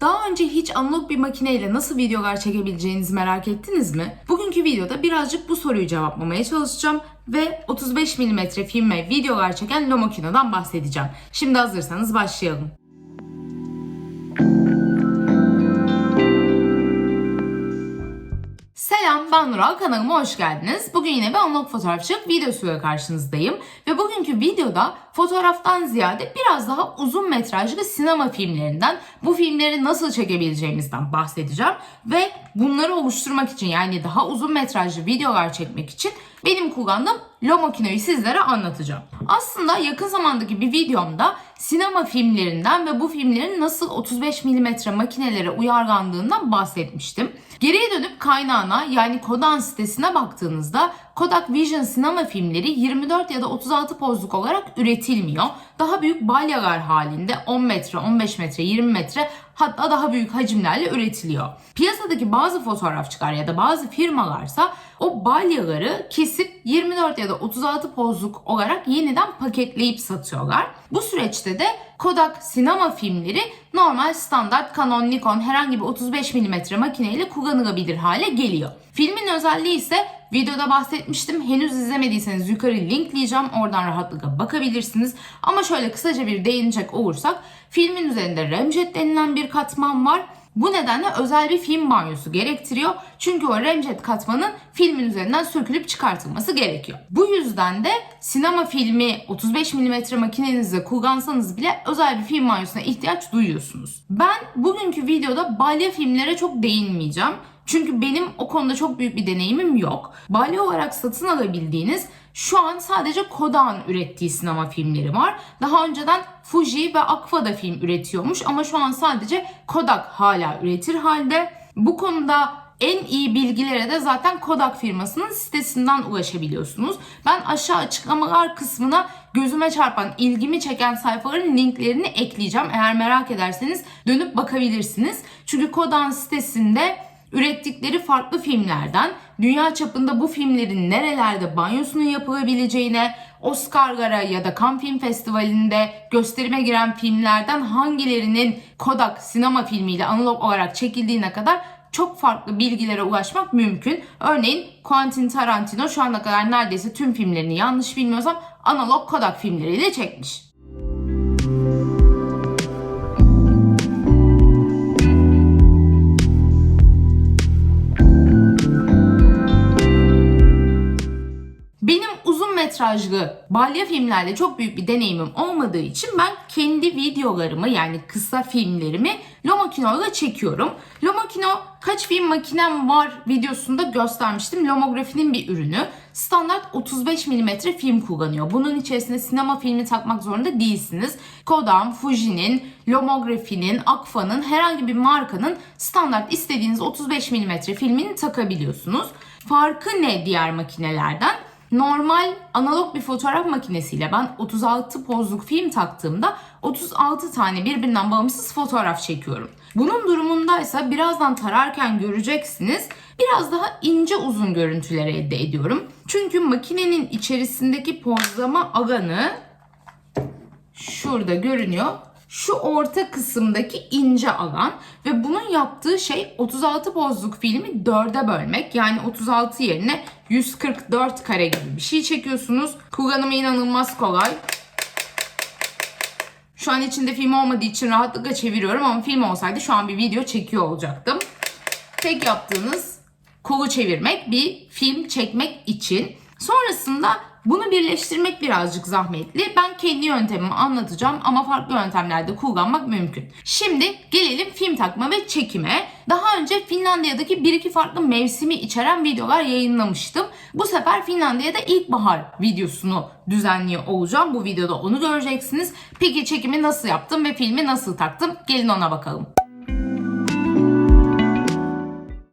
Daha önce hiç analog bir makineyle nasıl videolar çekebileceğinizi merak ettiniz mi? Bugünkü videoda birazcık bu soruyu cevaplamaya çalışacağım ve 35 mm film videolar çeken Lomokino'dan bahsedeceğim. Şimdi hazırsanız başlayalım. Selam ben Nural kanalıma hoş geldiniz. Bugün yine bir analog fotoğrafçılık videosuyla karşınızdayım. Ve bugünkü videoda fotoğraftan ziyade biraz daha uzun metrajlı sinema filmlerinden, bu filmleri nasıl çekebileceğimizden bahsedeceğim. Ve bunları oluşturmak için yani daha uzun metrajlı videolar çekmek için benim kullandığım Lomokino'yu sizlere anlatacağım. Aslında yakın zamandaki bir videomda sinema filmlerinden ve bu filmlerin nasıl 35 mm makinelere uyarlandığından bahsetmiştim. Geriye dönüp kaynağına yani Kodan sitesine baktığınızda Kodak Vision sinema filmleri 24 ya da 36 pozluk olarak üretilmiyor. Daha büyük balyalar halinde 10 metre, 15 metre, 20 metre hatta daha büyük hacimlerle üretiliyor. Piyasadaki bazı fotoğrafçılar ya da bazı firmalarsa o balyaları kesip 24 ya da 36 pozluk olarak yeniden paketleyip satıyorlar. Bu süreçte de Kodak sinema filmleri normal standart Canon, Nikon herhangi bir 35 mm makineyle kullanılabilir hale geliyor. Filmin özelliği ise videoda bahsetmiştim. Henüz izlemediyseniz yukarı linkleyeceğim. Oradan rahatlıkla bakabilirsiniz. Ama şöyle kısaca bir değinecek olursak filmin üzerinde remjet denilen bir katman var. Bu nedenle özel bir film banyosu gerektiriyor. Çünkü o remjet katmanın filmin üzerinden sökülüp çıkartılması gerekiyor. Bu yüzden de sinema filmi 35 mm makinenizde kullansanız bile özel bir film banyosuna ihtiyaç duyuyorsunuz. Ben bugünkü videoda balya filmlere çok değinmeyeceğim. Çünkü benim o konuda çok büyük bir deneyimim yok. Balya olarak satın alabildiğiniz şu an sadece Kodak'ın ürettiği sinema filmleri var. Daha önceden Fuji ve Agfa da film üretiyormuş ama şu an sadece Kodak hala üretir halde. Bu konuda en iyi bilgilere de zaten Kodak firmasının sitesinden ulaşabiliyorsunuz. Ben aşağı açıklamalar kısmına gözüme çarpan, ilgimi çeken sayfaların linklerini ekleyeceğim. Eğer merak ederseniz dönüp bakabilirsiniz. Çünkü Kodak'ın sitesinde ürettikleri farklı filmlerden dünya çapında bu filmlerin nerelerde banyosunun yapılabileceğine, Oscar'lara ya da Cannes Film Festivali'nde gösterime giren filmlerden hangilerinin Kodak sinema filmiyle analog olarak çekildiğine kadar çok farklı bilgilere ulaşmak mümkün. Örneğin Quentin Tarantino şu ana kadar neredeyse tüm filmlerini yanlış bilmiyorsam analog Kodak filmleriyle çekmiş. Uzun metrajlı balya filmlerle çok büyük bir deneyimim olmadığı için ben kendi videolarımı yani kısa filmlerimi Lomokino ile çekiyorum. Lomokino kaç film makinem var videosunda göstermiştim. Lomografinin bir ürünü. Standart 35 mm film kullanıyor. Bunun içerisinde sinema filmi takmak zorunda değilsiniz. Kodak, Fuji'nin, Lomografinin, Agfa'nın herhangi bir markanın standart istediğiniz 35 mm filmini takabiliyorsunuz. Farkı ne diğer makinelerden? Normal analog bir fotoğraf makinesiyle ben 36 pozluk film taktığımda 36 tane birbirinden bağımsız fotoğraf çekiyorum. Bunun durumundaysa birazdan tararken göreceksiniz biraz daha ince uzun görüntüler elde ediyorum. Çünkü makinenin içerisindeki pozlama alanı şurada görünüyor şu orta kısımdaki ince alan ve bunun yaptığı şey 36 pozluk filmi 4'e bölmek. Yani 36 yerine 144 kare gibi bir şey çekiyorsunuz. Kullanımı inanılmaz kolay. Şu an içinde film olmadığı için rahatlıkla çeviriyorum ama film olsaydı şu an bir video çekiyor olacaktım. Tek yaptığınız kolu çevirmek bir film çekmek için. Sonrasında bunu birleştirmek birazcık zahmetli. Ben kendi yöntemimi anlatacağım ama farklı yöntemlerde kullanmak mümkün. Şimdi gelelim film takma ve çekime. Daha önce Finlandiya'daki bir iki farklı mevsimi içeren videolar yayınlamıştım. Bu sefer Finlandiya'da ilkbahar videosunu düzenliyor olacağım. Bu videoda onu göreceksiniz. Peki çekimi nasıl yaptım ve filmi nasıl taktım? Gelin ona bakalım.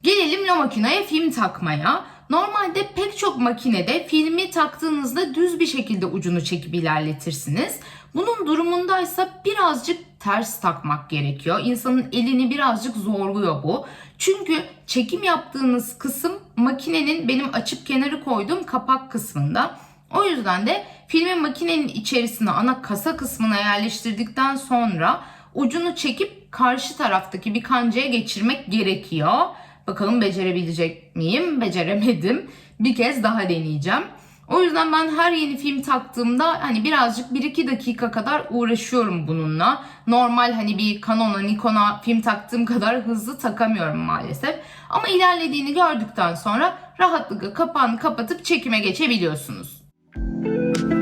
Gelelim Lomokino'ya film takmaya. Normalde pek çok makinede filmi taktığınızda düz bir şekilde ucunu çekip ilerletirsiniz. Bunun durumundaysa birazcık ters takmak gerekiyor. İnsanın elini birazcık zorluyor bu. Çünkü çekim yaptığınız kısım makinenin benim açıp kenarı koyduğum kapak kısmında. O yüzden de filmi makinenin içerisine ana kasa kısmına yerleştirdikten sonra ucunu çekip karşı taraftaki bir kancaya geçirmek gerekiyor. Bakalım becerebilecek miyim? Beceremedim. Bir kez daha deneyeceğim. O yüzden ben her yeni film taktığımda hani birazcık 1-2 dakika kadar uğraşıyorum bununla. Normal hani bir Canon'a, Nikon'a film taktığım kadar hızlı takamıyorum maalesef. Ama ilerlediğini gördükten sonra rahatlıkla kapağını kapatıp çekime geçebiliyorsunuz. Çekim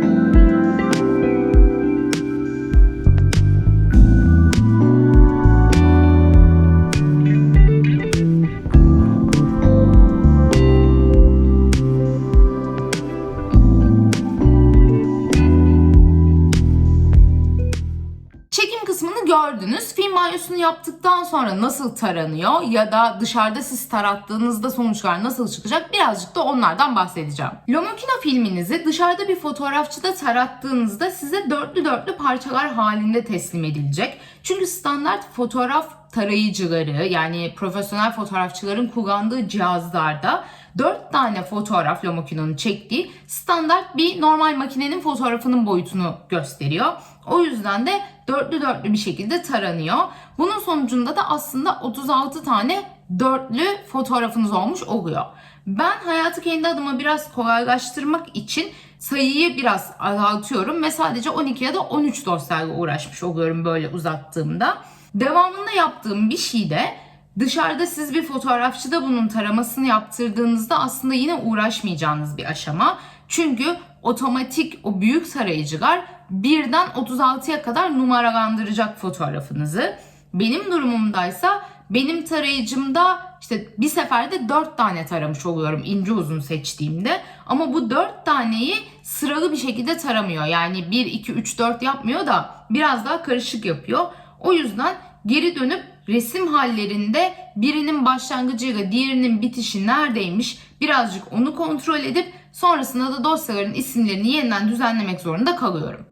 Film banyosunu yaptıktan sonra nasıl taranıyor ya da dışarıda siz tarattığınızda sonuçlar nasıl çıkacak birazcık da onlardan bahsedeceğim. Lomokino filminizi dışarıda bir fotoğrafçıda tarattığınızda size dörtlü dörtlü parçalar halinde teslim edilecek. Çünkü standart fotoğraf tarayıcıları yani profesyonel fotoğrafçıların kullandığı cihazlarda 4 tane fotoğraf Lomokino'nun çektiği standart bir normal makinenin fotoğrafının boyutunu gösteriyor. O yüzden de dörtlü dörtlü bir şekilde taranıyor. Bunun sonucunda da aslında 36 tane dörtlü fotoğrafınız olmuş oluyor. Ben hayatı kendi adıma biraz kolaylaştırmak için sayıyı biraz azaltıyorum ve sadece 12 ya da 13 dosyayla uğraşmış oluyorum böyle uzattığımda. Devamında yaptığım bir şey de dışarıda siz bir fotoğrafçıda bunun taramasını yaptırdığınızda aslında yine uğraşmayacağınız bir aşama. Çünkü otomatik o büyük tarayıcılar birden 36'ya kadar numaralandıracak fotoğrafınızı. Benim durumumdaysa benim tarayıcımda işte bir seferde 4 tane taramış oluyorum ince uzun seçtiğimde. Ama bu 4 taneyi sıralı bir şekilde taramıyor. Yani 1, 2, 3, 4 yapmıyor da biraz daha karışık yapıyor. O yüzden geri dönüp resim hallerinde birinin başlangıcıyla diğerinin bitişi neredeymiş birazcık onu kontrol edip sonrasında da dosyaların isimlerini yeniden düzenlemek zorunda kalıyorum.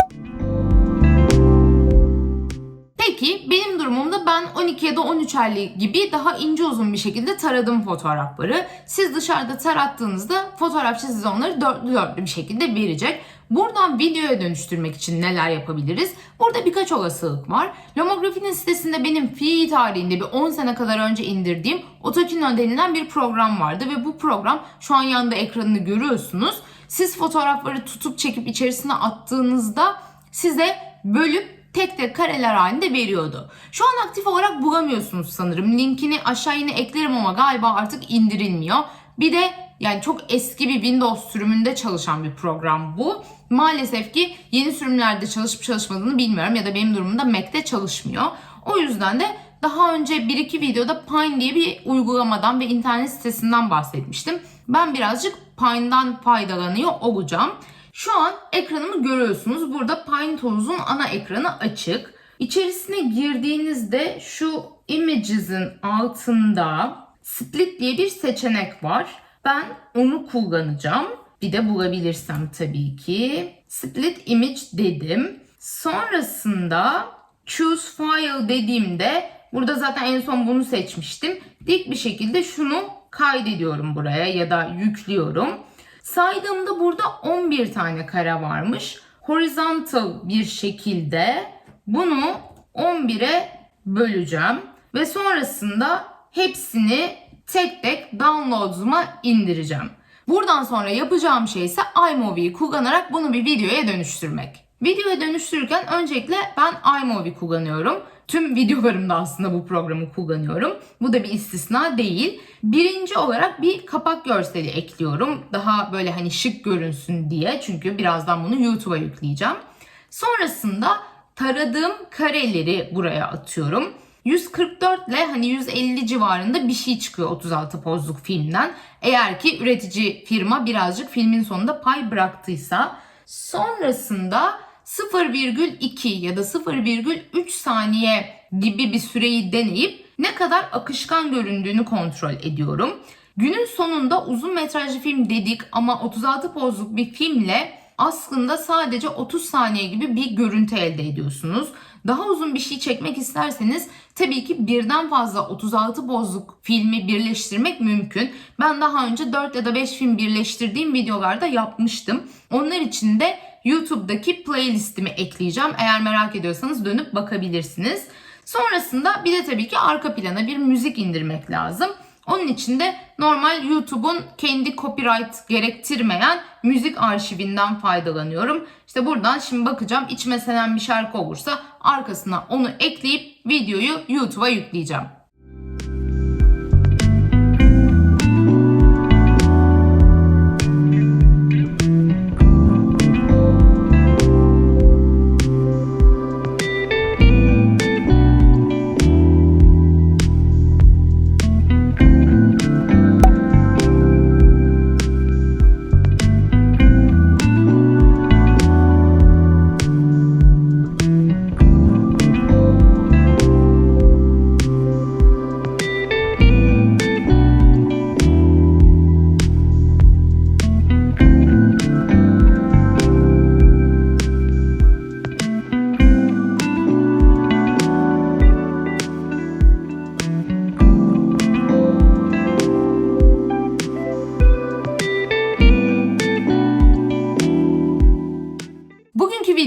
Peki benim durumumda ben 12 ya da 13 erli gibi daha ince uzun bir şekilde taradım fotoğrafları. Siz dışarıda tarattığınızda fotoğrafçı size onları dörtlü dörtlü bir şekilde verecek. Buradan videoya dönüştürmek için neler yapabiliriz? Burada birkaç olasılık var. Lomografinin sitesinde benim fi tarihinde bir 10 sene kadar önce indirdiğim Otokino denilen bir program vardı ve bu program şu an yanında ekranını görüyorsunuz. Siz fotoğrafları tutup çekip içerisine attığınızda size bölüp tek tek kareler halinde veriyordu. Şu an aktif olarak bulamıyorsunuz sanırım. Linkini aşağı yine eklerim ama galiba artık indirilmiyor. Bir de yani çok eski bir Windows sürümünde çalışan bir program bu. Maalesef ki yeni sürümlerde çalışıp çalışmadığını bilmiyorum ya da benim durumumda Mac'te çalışmıyor. O yüzden de daha önce bir iki videoda Pine diye bir uygulamadan ve internet sitesinden bahsetmiştim. Ben birazcık Pine'dan faydalanıyor olacağım. Şu an ekranımı görüyorsunuz. Burada Pine Tools'un ana ekranı açık. İçerisine girdiğinizde şu Images'in altında Split diye bir seçenek var. Ben onu kullanacağım. Bir de bulabilirsem tabii ki. Split Image dedim. Sonrasında Choose File dediğimde burada zaten en son bunu seçmiştim. Dik bir şekilde şunu kaydediyorum buraya ya da yüklüyorum. Saydığımda burada 11 tane kare varmış. Horizontal bir şekilde bunu 11'e böleceğim. Ve sonrasında hepsini tek tek downloads'uma indireceğim. Buradan sonra yapacağım şey ise iMovie'yi kullanarak bunu bir videoya dönüştürmek. Videoya dönüştürürken öncelikle ben iMovie kullanıyorum. Tüm videolarımda aslında bu programı kullanıyorum. Bu da bir istisna değil. Birinci olarak bir kapak görseli ekliyorum. Daha böyle hani şık görünsün diye. Çünkü birazdan bunu YouTube'a yükleyeceğim. Sonrasında taradığım kareleri buraya atıyorum. 144 ile hani 150 civarında bir şey çıkıyor 36 pozluk filmden. Eğer ki üretici firma birazcık filmin sonunda pay bıraktıysa. Sonrasında 0,2 ya da 0,3 saniye gibi bir süreyi deneyip ne kadar akışkan göründüğünü kontrol ediyorum. Günün sonunda uzun metrajlı film dedik ama 36 pozluk bir filmle aslında sadece 30 saniye gibi bir görüntü elde ediyorsunuz. Daha uzun bir şey çekmek isterseniz tabii ki birden fazla 36 pozluk filmi birleştirmek mümkün. Ben daha önce 4 ya da 5 film birleştirdiğim videolarda yapmıştım. Onlar için de YouTube'daki playlistimi ekleyeceğim. Eğer merak ediyorsanız dönüp bakabilirsiniz. Sonrasında bir de tabii ki arka plana bir müzik indirmek lazım. Onun için de normal YouTube'un kendi copyright gerektirmeyen müzik arşivinden faydalanıyorum. İşte buradan şimdi bakacağım içime senen bir şarkı olursa arkasına onu ekleyip videoyu YouTube'a yükleyeceğim.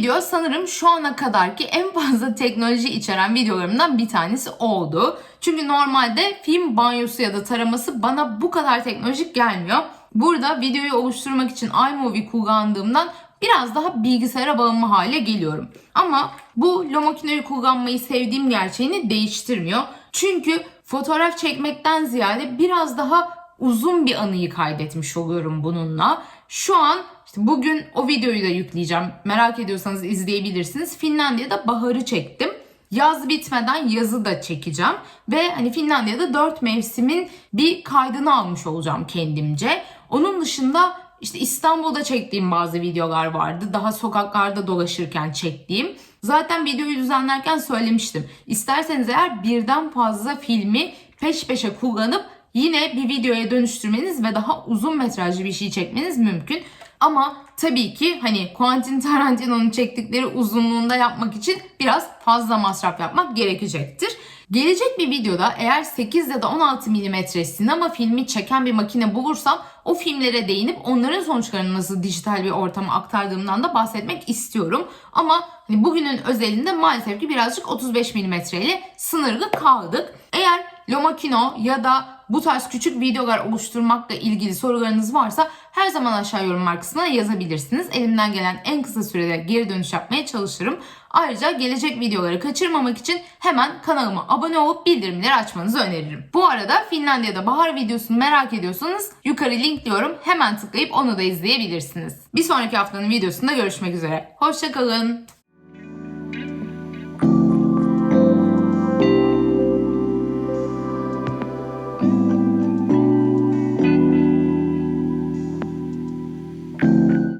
Video sanırım şu ana kadarki en fazla teknoloji içeren videolarımdan bir tanesi oldu. Çünkü normalde film banyosu ya da taraması bana bu kadar teknolojik gelmiyor. Burada videoyu oluşturmak için iMovie kullandığımdan biraz daha bilgisayara bağımlı hale geliyorum. Ama bu Lomokine'yi kullanmayı sevdiğim gerçeğini değiştirmiyor. Çünkü fotoğraf çekmekten ziyade biraz daha uzun bir anıyı kaydetmiş oluyorum bununla. Şu an bugün o videoyu da yükleyeceğim. Merak ediyorsanız izleyebilirsiniz. Finlandiya'da baharı çektim. Yaz bitmeden yazı da çekeceğim. Ve hani Finlandiya'da dört mevsimin bir kaydını almış olacağım kendimce. Onun dışında işte İstanbul'da çektiğim bazı videolar vardı. Daha sokaklarda dolaşırken çektiğim. Zaten videoyu düzenlerken söylemiştim. İsterseniz eğer birden fazla filmi peş peşe kullanıp yine bir videoya dönüştürmeniz ve daha uzun metrajlı bir şey çekmeniz mümkün. Ama tabii ki hani Quentin Tarantino'nun çektikleri uzunluğunda yapmak için biraz fazla masraf yapmak gerekecektir. Gelecek bir videoda eğer 8 ya da 16 mm sinema filmi çeken bir makine bulursam o filmlere değinip onların sonuçlarını nasıl dijital bir ortama aktardığımdan da bahsetmek istiyorum. Ama hani bugünün özelinde maalesef ki birazcık 35 mm ile sınırlı kaldık. Eğer Lomakino ya da bu tarz küçük videolar oluşturmakla ilgili sorularınız varsa her zaman aşağı yorumlar kısmına yazabilirsiniz. Elimden gelen en kısa sürede geri dönüş yapmaya çalışırım. Ayrıca gelecek videoları kaçırmamak için hemen kanalıma abone olup bildirimleri açmanızı öneririm. Bu arada Finlandiya'da bahar videosunu merak ediyorsanız yukarı linkliyorum. Hemen tıklayıp onu da izleyebilirsiniz. Bir sonraki haftanın videosunda görüşmek üzere. Hoşçakalın.